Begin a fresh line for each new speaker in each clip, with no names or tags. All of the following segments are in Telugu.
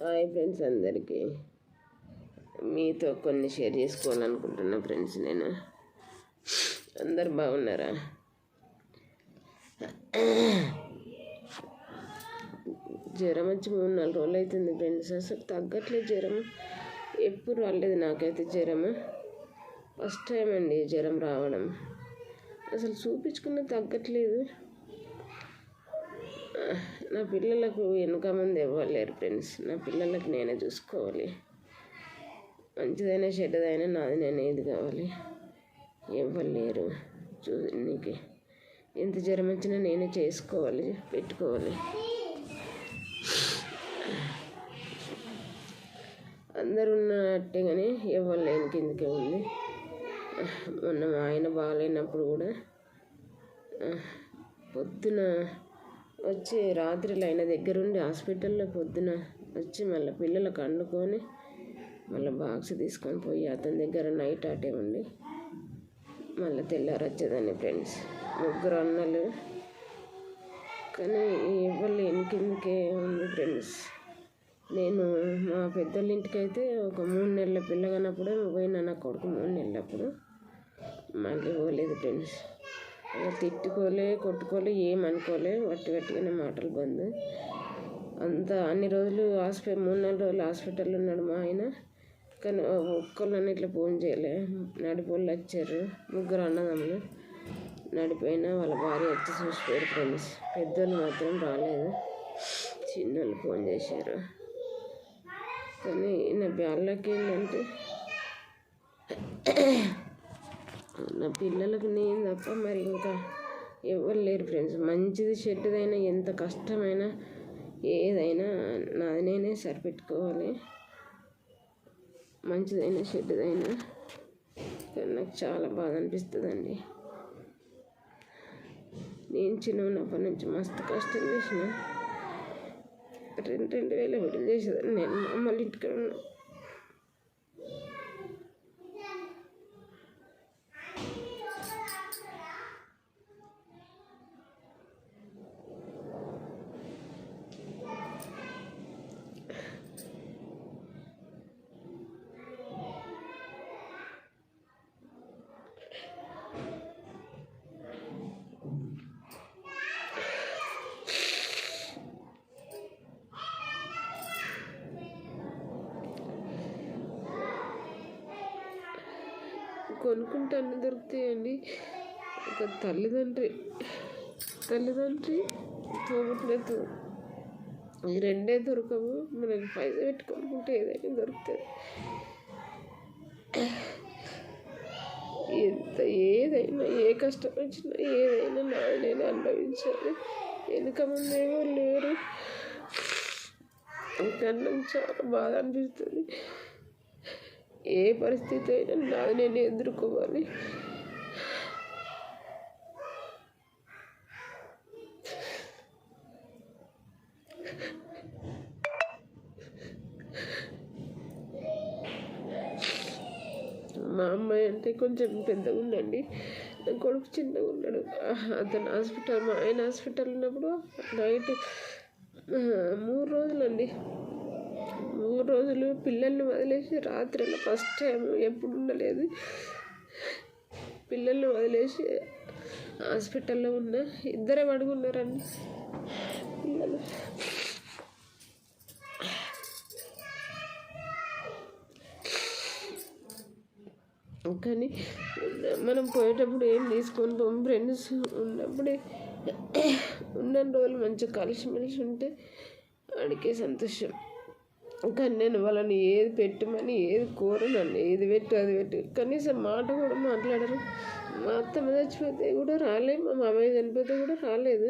హాయ్ ఫ్రెండ్స్ అందరికీ. మీతో కొన్ని షేర్ చేసుకోవాలనుకుంటున్నా ఫ్రెండ్స్ నేను. అందరు బాగున్నారా? జ్వరం వచ్చి మూడు నాలుగు రోజులు అవుతుంది ఫ్రెండ్స్. అసలు తగ్గట్లేదు జ్వరం. ఎప్పుడు రాలేదు నాకైతే జ్వరము ఫస్ట్ టైం అండి జ్వరం రావడం. అసలు చూపించుకున్న తగ్గట్లేదు. నా పిల్లలకు వెనుక మంది ఇవ్వలేరు ఫ్రెండ్స్. నా పిల్లలకు నేనే చూసుకోవాలి. మంచిదైనా చెడ్డదైనా నాది నేను ఏది కావాలి. ఇవ్వలేరు చూ నీకు ఎంత జ్వరం వచ్చినా నేనే చేసుకోవాలి పెట్టుకోవాలి. అందరు ఉన్నట్టే కానీ ఇవ్వలేని కిందకే ఉంది. మొన్న మా ఆయన బాగాలేనప్పుడు కూడా పొద్దున వచ్చి రాత్రి ఆయన దగ్గరుండి హాస్పిటల్లో పొద్దున వచ్చి మళ్ళీ పిల్లలకు అండుకొని మళ్ళీ బాక్స్ తీసుకొని పోయి అతని దగ్గర నైట్ ఆటే ఉండి మళ్ళీ తెల్లారొచ్చేదాన్ని ఫ్రెండ్స్. ముగ్గురు అన్నలు. కానీ ఇవ్వలేని కిందకే ఉంది ఫ్రెండ్స్. నేను మా పెద్దోళ్ళ ఇంటికైతే ఒక మూడు నెలల పిల్లగానప్పుడే పోయినా నా కొడుకు మూడు నెలలప్పుడు మళ్ళీ పోలేదు ఫ్రెండ్స్. తిట్టుకోలే కొట్టుకోలే ఏమనుకోలే వట్టి వట్టిగానే మాటలు బంద్. అంత అన్ని రోజులు హాస్పిటల్ మూడు నాలుగు రోజులు హాస్పిటల్లో ఉన్నాడు మా ఆయన. కానీ ఒక్కళ్ళని ఇట్లా ఫోన్ చేయలే. నడిపోళ్ళు వచ్చారు. ముగ్గురు అన్నదమ్ములు. నడిపోయినా వాళ్ళ భార్య వచ్చి చూసిపోయారు ఫ్రెండ్స్ పెద్దోళ్ళు మాత్రం రాలేదు. చిన్నోళ్ళు ఫోన్ చేశారు. కానీ నా బ్యాళ్ళకి ఏంటంటే నా పిల్లలకు నేను తప్ప మరి ఇంకా ఎవరు లేరు ఫ్రెండ్స్ మంచిది చెడ్డదైనా ఎంత కష్టమైనా ఏదైనా నాది నేనే సరిపెట్టుకోవాలి. మంచిదైనా చెడ్డదైనా. నాకు చాలా బాధ అనిపిస్తుందండి. నేను చిన్నప్పటి నుంచి మస్తు కష్టం చేసిన. రెండు రెండు వేల విడుదల చేసేదాన్ని. నేను మమ్మల్ని ఇంటికి కొనుక్కుంటే అన్నీ దొరుకుతాయండి. ఒక తల్లిదండ్రి తల్లిదండ్రి తోబుట్లేదు ఈ రెండే దొరకవు. మనకి పైసలు పెట్టి కొనుక్కుంటే ఏదైనా దొరుకుతుంది. ఎంత ఏదైనా ఏ కష్టం వచ్చినా ఏదైనా నా నేను అనుభవించాలి. వెనుక ముందేమో లేరు. కన్నా చాలా బాధ అనిపిస్తుంది. ఏ పరిస్థితి అయినా నాది నేను ఎదుర్కోవాలి. మా అమ్మాయి అంటే కొంచెం పెద్దగా ఉండండి నా కొడుకు చిన్నగా ఉన్నాడు. అతను హాస్పిటల్ మా ఆయన హాస్పిటల్ ఉన్నప్పుడు నైట్ మూడు రోజులండి. మూడు రోజులు పిల్లల్ని వదిలేసి రాత్రిలో ఫస్ట్ టైం ఎప్పుడు ఉండలేదు. పిల్లల్ని వదిలేసి హాస్పిటల్లో ఉన్న. ఇద్దరే పడుకున్నారండి పిల్లలు. కానీ మనం పోయేటప్పుడు ఏం తీసుకొని పోము ఫ్రెండ్స్ ఉన్నప్పుడే ఉన్న రోజులు మంచిగా కలిసిమెలిసి ఉంటే వాడికే సంతోషం. కానీ నేను వాళ్ళని ఏది పెట్టమని ఏది కోరనండి ఏది పెట్టు అది పెట్టు. కనీసం మాట కూడా మాట్లాడరు మా అత్తమ్మ చచ్చిపోతే కూడా రాలేదు మా మామయ్య చనిపోతే కూడా రాలేదు.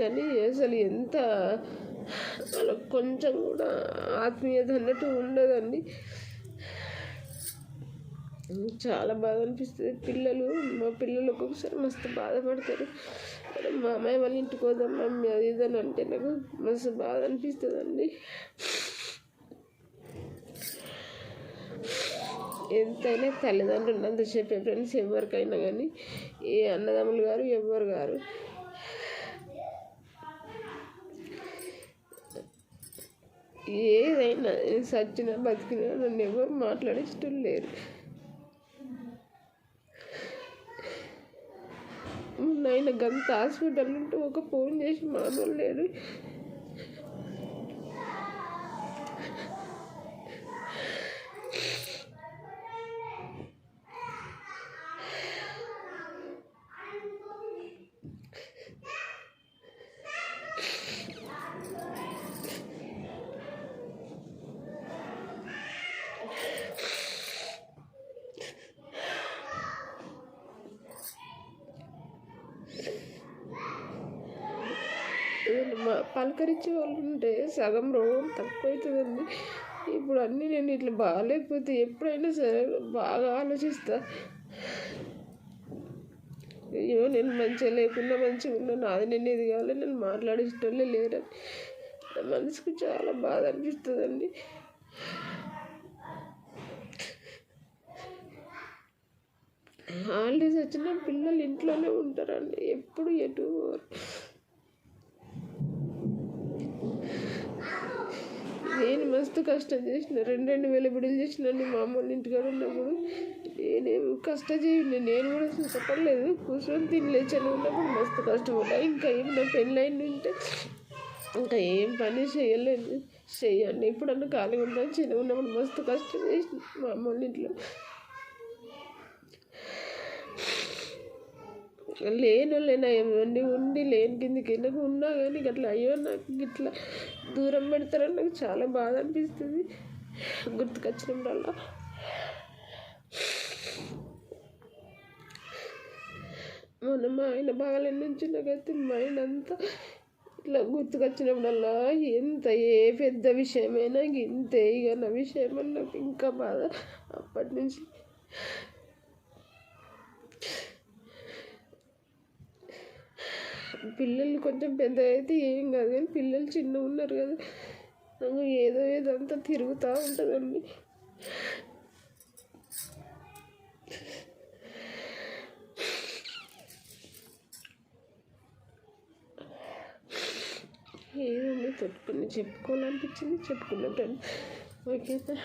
కానీ అసలు ఎంత వాళ్ళకి కొంచెం కూడా ఆత్మీయత అన్నట్టు ఉండదండి. చాలా బాధ అనిపిస్తుంది. పిల్లలు మా పిల్లలు ఒక్కొక్కసారి మస్తు బాధపడతారు. మా అమ్మాయి వాళ్ళ ఇంటికి పోదాం మమ్మీ అది ఇది అంటే నాకు మస్తు బాధ అనిపిస్తుంది అండి ఎంతైనా తల్లిదండ్రులు ఉన్నంత చెప్పే ఫ్రెండ్స్ ఎవరికైనా కానీ ఏ అన్నదమ్ములు గారు ఎవరు గారు. ఏదైనా సచ్చిన బతికినా నన్ను ఎవరు మాట్లాడించడం లేరు. నాయన గంత హాస్పిటల్ ఉంటే ఒక ఫోన్ చేసి మానవులు లేరు. పలకరించే వాళ్ళు ఉంటే సగం రోగం తక్కువ అవుతుందండి ఇప్పుడు అన్నీ నేను ఇట్లా బాగాలేకపోతే ఎప్పుడైనా సరే బాగా ఆలోచిస్తా. అయ్యో నేను మంచిగా లేకుండా మంచిగా ఉన్నాను నాది నేను ఇది కావాలి నేను మాట్లాడేటోళ్ళే లేరని. నా మనసుకు చాలా బాధ అనిపిస్తుందండి. హాలిడేస్ వచ్చిన పిల్లలు ఇంట్లోనే ఉంటారండి. ఎప్పుడు ఎటు పోరు. నేను మస్తు కష్టం చేసిన. రెండు రెండు వేల బిడ్డలు చేసినండి మా అమ్మోళ్ళ ఇంటికాడ ఉన్నప్పుడు కష్టం కష్టజీవిని నేను కూడా చెప్పలేదు కూర్చొని తినలేదు చదువు ఉన్నప్పుడు మస్తు కష్టపడ్డా ఇంకా ఏం నా పెళ్ళైంది ఉంటే ఇంకా ఏం పని చేయలేదు. చేయండి ఇప్పుడన్నా ఖాళీగా ఉంటాను చిన్న ఉన్నప్పుడు మస్తు కష్టం చేసిన మా అమ్మోళ్ళ ఇంట్లో. లేను వాళ్ళైనా ఉండి లేని కిందకి నాకు ఉన్నా కానీ అట్లా అయ్యో నాకు ఇట్లా దూరం పెడతారని నాకు చాలా బాధ అనిపిస్తుంది. గుర్తుకొచ్చినప్పుడల్లా మొన్న మా ఆయన బాగాలేని నుంచి నాకైతే మైండ్ అంతా ఇట్లా గుర్తుకొచ్చినప్పుడల్లా ఎంత ఏ పెద్ద విషయమైనా ఇంతే ఇక నా విషయమని నాకు ఇంకా బాధ. అప్పటి నుంచి పిల్లలు కొంచెం పెద్ద అయితే ఏం కాదు కానీ పిల్లలు చిన్న ఉన్నారు కదా. నాకు ఏదో ఏదో అంతా తిరుగుతూ ఉంటుందండి. ఏదో తొట్టుకుని చెప్పుకోవాలనిపించింది చెప్పుకున్నట్టు ఓకే సార్.